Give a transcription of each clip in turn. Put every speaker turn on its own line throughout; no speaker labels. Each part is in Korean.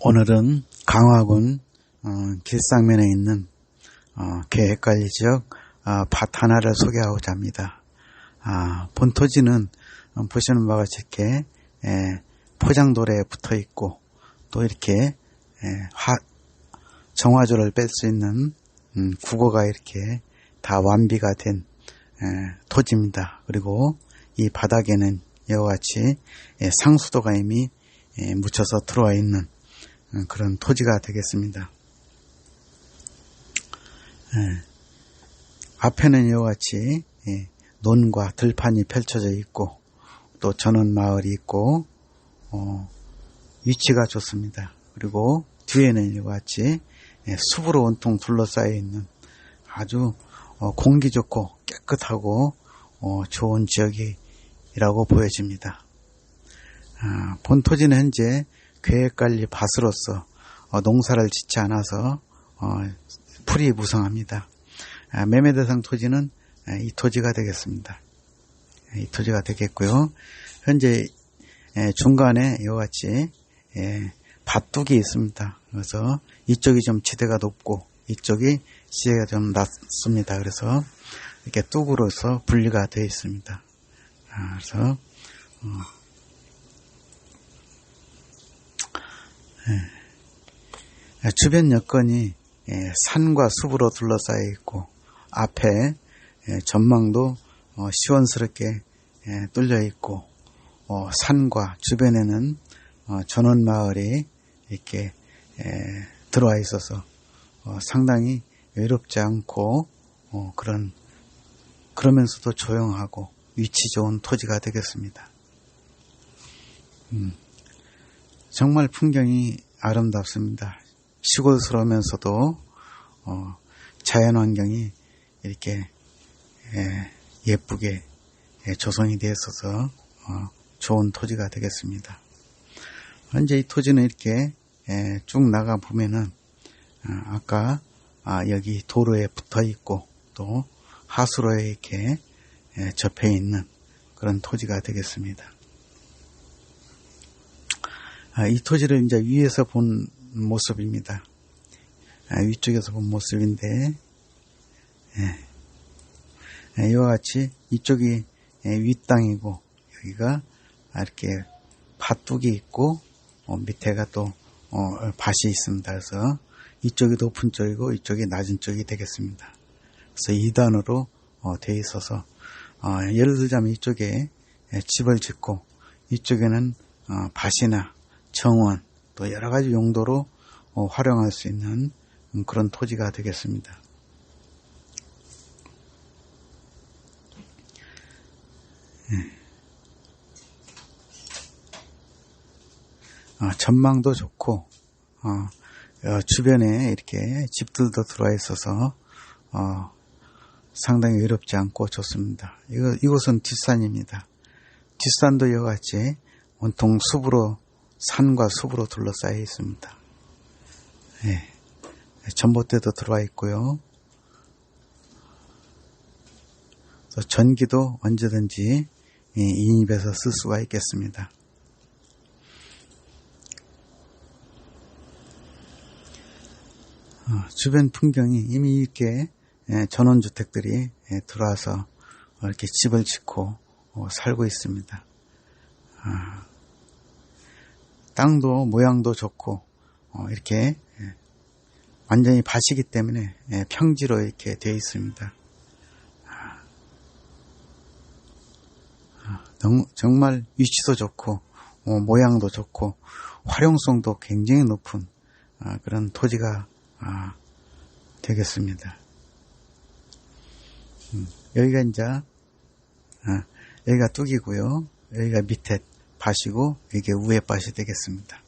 오늘은 강화군 어, 길상면에 있는 어, 계획관리 지역 어, 밭 하나를 소개하고자 합니다. 아, 본토지는 어, 보시는 바와 같이 이렇게 예, 포장돌에 붙어 있고 또 이렇게 예, 화, 정화조를 뺄 수 있는 음, 국어가 이렇게 다 완비가 된 예, 토지입니다. 그리고 이 바닥에는 이와 같이 예, 상수도가 이미 예, 묻혀서 들어와 있는 음, 그런 토지가 되겠습니다. 예, 앞에는 이와 같이 예, 논과 들판이 펼쳐져 있고 또 전원 마을이 있고 어, 위치가 좋습니다. 그리고 뒤에는 이와 같이 예, 숲으로 온통 둘러싸여 있는 아주 어, 공기 좋고 깨끗하고 어, 좋은 지역이라고 보여집니다. 아, 본 토지는 현재 계획관리 밭으로서 어, 농사를 짓지 않아서 어, 풀이 무성합니다. 아, 매매 대상 토지는 아, 이 토지가 되겠습니다. 이 토지가 되겠고요. 현재 예, 중간에 이와 같이 예, 밭둑이 있습니다. 그래서 이쪽이 좀 지대가 높고 이쪽이 지대가 좀 낮습니다. 그래서 이렇게 뚝으로서 분리가 되어 있습니다. 아, 그래서 어, 예, 주변 여건이 예, 산과 숲으로 둘러싸여 있고 앞에 예, 전망도 어, 시원스럽게 예, 뚫려 있고 어, 산과 주변에는 어, 전원 마을이 이렇게 예, 들어와 있어서 어, 상당히 외롭지 않고 어, 그런 그러면서도 조용하고 위치 좋은 토지가 되겠습니다. 음, 정말 풍경이 아름답습니다. 시골스러우면서도 어, 자연환경이 이렇게 예, 예쁘게 예, 조성이 되어 있어서 어, 좋은 토지가 되겠습니다. 현재 이 토지는 이렇게 예, 쭉 나가 보면은 아, 아까 아, 여기 도로에 붙어 있고 또 하수로에 이렇게 예, 접해 있는 그런 토지가 되겠습니다. 아, 이 토지를 이제 위에서 본 모습입니다. 아, 위쪽에서 본 모습인데 예. 예, 이와 같이 이쪽이 예, 윗땅이고 여기가 이렇게 밭둑이 있고 어, 밑에가 또 어, 밭이 있습니다. 그래서 이쪽이 높은 쪽이고 이쪽이 낮은 쪽이 되겠습니다. 그래서 2단으로 어, 되어 있어서 어, 예를 들자면 이쪽에 예, 집을 짓고 이쪽에는 어, 밭이나 정원 또 여러 가지 용도로 어, 활용할 수 있는 음, 그런 토지가 되겠습니다. 어, 전망도 좋고 어, 어, 주변에 이렇게 집들도 들어와 있어서 어, 상당히 외롭지 않고 좋습니다. 이거, 이곳은 뒷산입니다. 뒷산도 이와 같이 온통 숲으로 산과 숲으로 둘러싸여 있습니다. 예, 전봇대도 들어와 있고요. 전기도 언제든지 인입해서 쓸 수가 있겠습니다. 어, 주변 풍경이 이미 이렇게 예, 전원주택들이 예, 들어와서 이렇게 집을 짓고 어, 살고 있습니다. 아, 땅도 모양도 좋고 어, 이렇게 예, 완전히 밭이기 때문에 평지로 이렇게 되어 있습니다. 아, 아, 정말 위치도 좋고 모양도 좋고 활용성도 굉장히 높은 그런 토지가 되겠습니다. 음, 여기가 이제 아, 여기가 뚝이고요. 여기가 밑에 밭이고 이게 위에 밭이 되겠습니다.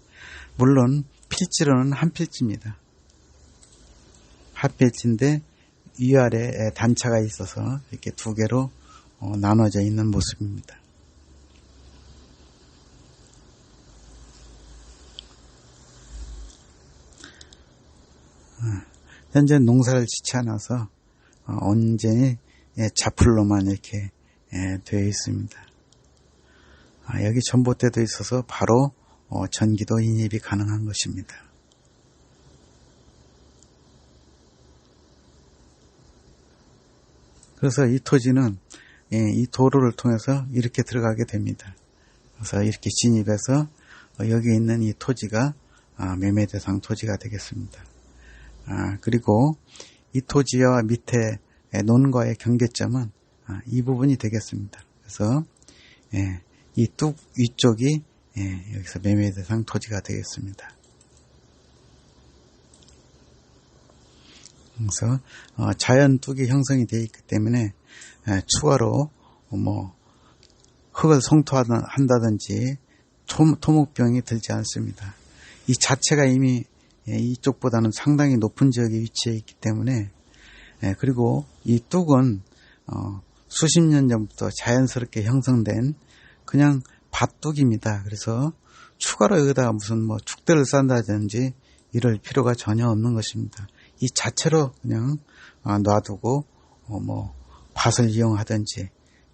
물론 필지로는 한 필지입니다. 한 필지인데 위아래 단차가 있어서 이렇게 두 개로 어, 나눠져 있는 모습입니다. 아, 현재 농사를 짓지 않아서 어, 언제 예, 자풀로만 이렇게 예, 되어 있습니다. 아, 여기 전봇대도 있어서 바로 어, 전기도 인입이 가능한 것입니다. 그래서 이 토지는 예, 이 도로를 통해서 이렇게 들어가게 됩니다. 그래서 이렇게 진입해서 어, 여기 있는 이 토지가 아, 매매 대상 토지가 되겠습니다. 아, 그리고 이 토지와 밑에 논과의 경계점은 아, 이 부분이 되겠습니다. 그래서 예, 이 뚝 위쪽이 예, 여기서 매매 대상 토지가 되겠습니다. 그래서 어, 자연 뚝이 형성이 되어 있기 때문에 예, 추가로 뭐 흙을 성토한다든지 토목병이 들지 않습니다. 이 자체가 이미 예, 이쪽보다는 상당히 높은 지역에 위치해 있기 때문에 예, 그리고 이 뚝은 어, 수십 년 전부터 자연스럽게 형성된 그냥 밭뚝입니다. 그래서 추가로 여기다가 무슨 뭐 축대를 싼다든지 이럴 필요가 전혀 없는 것입니다. 이 자체로 그냥 아, 놔두고 어, 뭐 밭을 이용하든지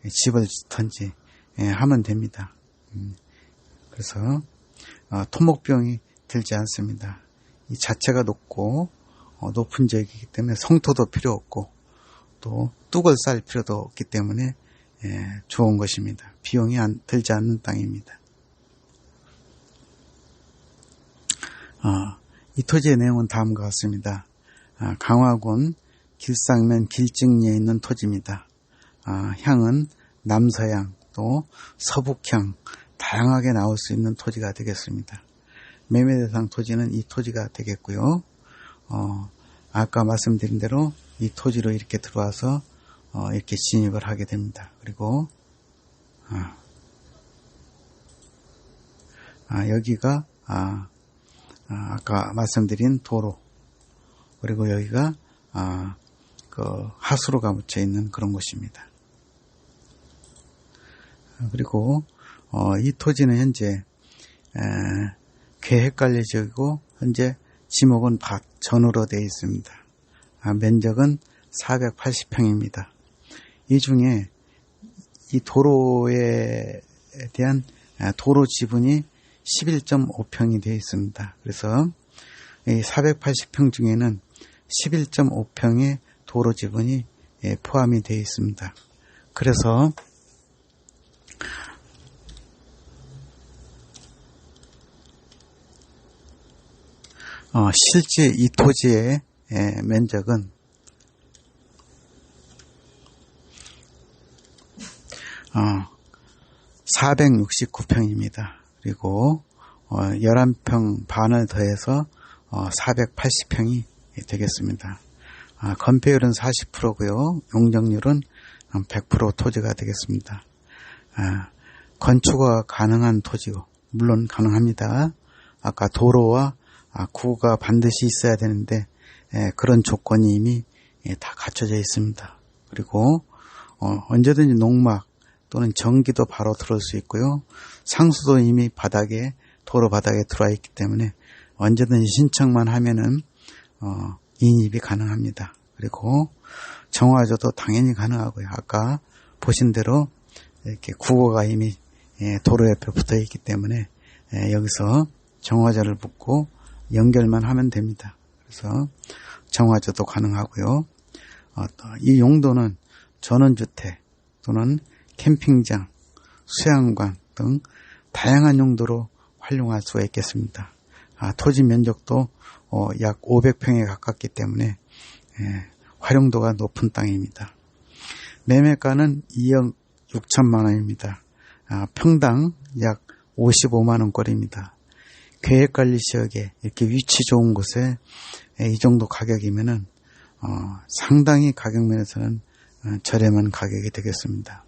집을 짓든지 예, 하면 됩니다. 음, 그래서 어, 토목병이 들지 않습니다. 이 자체가 높고 어, 높은 지역이기 때문에 성토도 필요 없고 또 뚝을 쌀 필요도 없기 때문에 예, 좋은 것입니다. 비용이 안, 들지 않는 땅입니다. 어, 이 토지의 내용은 다음과 같습니다. 아, 강화군 길상면 길증리에 있는 토지입니다. 아, 향은 남서향 또 서북향 다양하게 나올 수 있는 토지가 되겠습니다. 매매 대상 토지는 이 토지가 되겠고요. 어, 아까 말씀드린 대로 이 토지로 이렇게 들어와서 어, 이렇게 진입을 하게 됩니다. 그리고 아, 아 여기가 아, 아, 까 말씀드린 도로 그리고 여기가 아, 그 하수로가 묻혀 있는 그런 곳입니다. 그리고 어, 이 토지는 현재 에, 계획관리 지역이고 현재 지목은 밭 전으로 되어 있습니다. 아, 면적은 480평입니다. 이 중에 이 도로에 대한 아, 도로 지분이 11.5평이 되어 있습니다. 그래서 이 480평 중에는 11.5평의 도로 지분이 예, 포함이 되어 있습니다. 그래서 어, 실제 이 토지의 예, 면적은 어, 469평입니다. 그리고 어, 11평 반을 더해서 어, 480평이 되겠습니다. 아, 건폐율은 40%고요. 용적률은 100% 토지가 되겠습니다. 아, 건축가 가능한 토지고 물론 가능합니다. 아까 도로와 아, 구가 반드시 있어야 되는데 예, 그런 조건이 이미 예, 다 갖춰져 있습니다. 그리고 어, 언제든지 농막 또는 전기도 바로 들어올 수 있고요. 상수도 이미 바닥에 도로 바닥에 들어와 있기 때문에 언제든지 신청만 하면은 어, 인입이 가능합니다. 그리고 정화조도 당연히 가능하고요. 아까 보신 대로 이렇게 국어가 이미 예, 도로 옆에 붙어 있기 때문에 예, 여기서 정화조를 붓고 연결만 하면 됩니다. 그래서 정화조도 가능하고요. 어, 이 용도는 전원주택 또는 캠핑장, 수양관 등 다양한 용도로 활용할 수가 있겠습니다. 아, 토지 면적도 어, 약 500평에 가깝기 때문에 예, 활용도가 높은 땅입니다. 매매가는 2억 6천만 원입니다. 아, 평당 약 55만 원거리입니다. 계획관리 지역에 이렇게 위치 좋은 곳에 이 정도 가격이면은 어, 상당히 가격 면에서는 어, 저렴한 가격이 되겠습니다.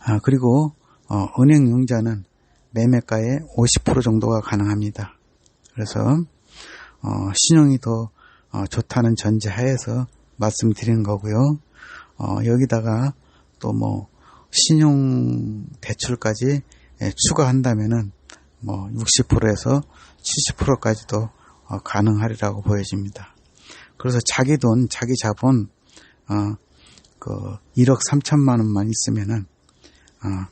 아, 그리고 어, 은행 융자는 매매가의 50% 정도가 가능합니다. 그래서 어, 신용이 더 어, 좋다는 전제하에서 말씀드리는 거고요. 어, 여기다가 또 뭐 신용 대출까지 예, 추가한다면은 뭐 60%에서 70%까지도 어, 가능하리라고 보여집니다. 그래서 자기 돈, 자기 자본 어, 그 1억 3천만 원만 있으면은 어,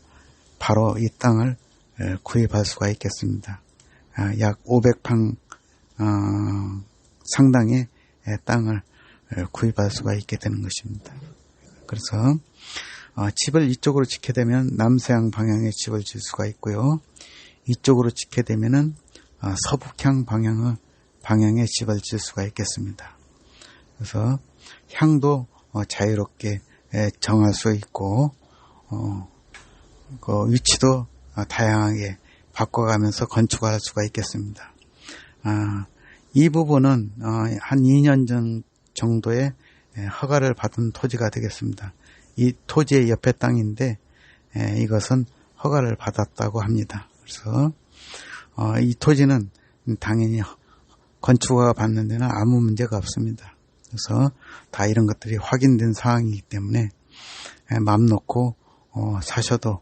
바로 이 땅을 에, 구입할 수가 있겠습니다. 아, 약 500평 어, 상당의 에, 땅을 에, 구입할 수가 있게 되는 것입니다. 그래서 어, 집을 이쪽으로 짓게 되면 남서양 방향의 집을 질 수가 있고요. 이쪽으로 짓게 되면은 어, 서북향 방향을 방향의 집을 질 수가 있겠습니다. 그래서 향도 어, 자유롭게 에, 정할 수 있고 어, 그 위치도 어, 다양하게 바꿔가면서 건축할 수가 있겠습니다. 아, 이 부분은 어, 한 2년 전 정도의 에, 허가를 받은 토지가 되겠습니다. 이 토지의 옆에 땅인데 에, 이것은 허가를 받았다고 합니다. 그래서 어, 이 토지는 당연히 건축허가 받는 데는 아무 문제가 없습니다. 그래서 다 이런 것들이 확인된 사항이기 때문에 에, 마음 놓고 어, 사셔도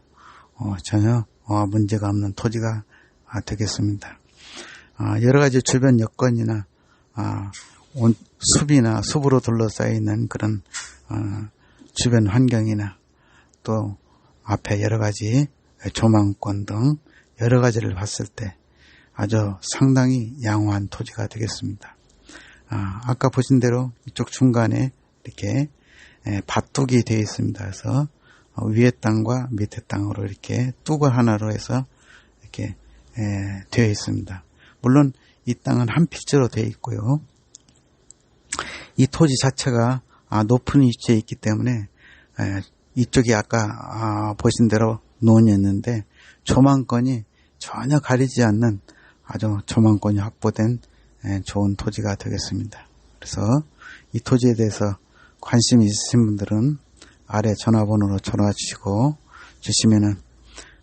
어, 전혀 어, 문제가 없는 토지가 아, 되겠습니다. 아, 여러 가지 주변 여건이나 아, 온- 숲이나 숲으로 둘러싸여 있는 그런 어, 주변 환경이나 또 앞에 여러 가지 조망권 등 여러 가지를 봤을 때 아주 상당히 양호한 토지가 되겠습니다. 아, 아까 보신 대로 이쪽 중간에 이렇게 에, 밭둑이 되어 있습니다. 그래서 어, 위에 땅과 밑에 땅으로 이렇게 뚝을 하나로 해서 이렇게 에, 되어 있습니다. 물론 이 땅은 한 필지로 되어 있고요. 이 토지 자체가 아, 높은 위치에 있기 때문에 에, 이쪽이 아까 아, 보신 대로 논이었는데 조망권이 전혀 가리지 않는 아주 조망권이 확보된 에, 좋은 토지가 되겠습니다. 그래서 이 토지에 대해서 관심 있으신 분들은 아래 전화번호로 전화 주시고 주시면은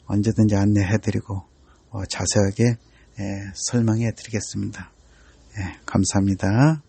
언제든지 안내해드리고 어, 자세하게 에, 설명해 드리겠습니다. 예, 감사합니다.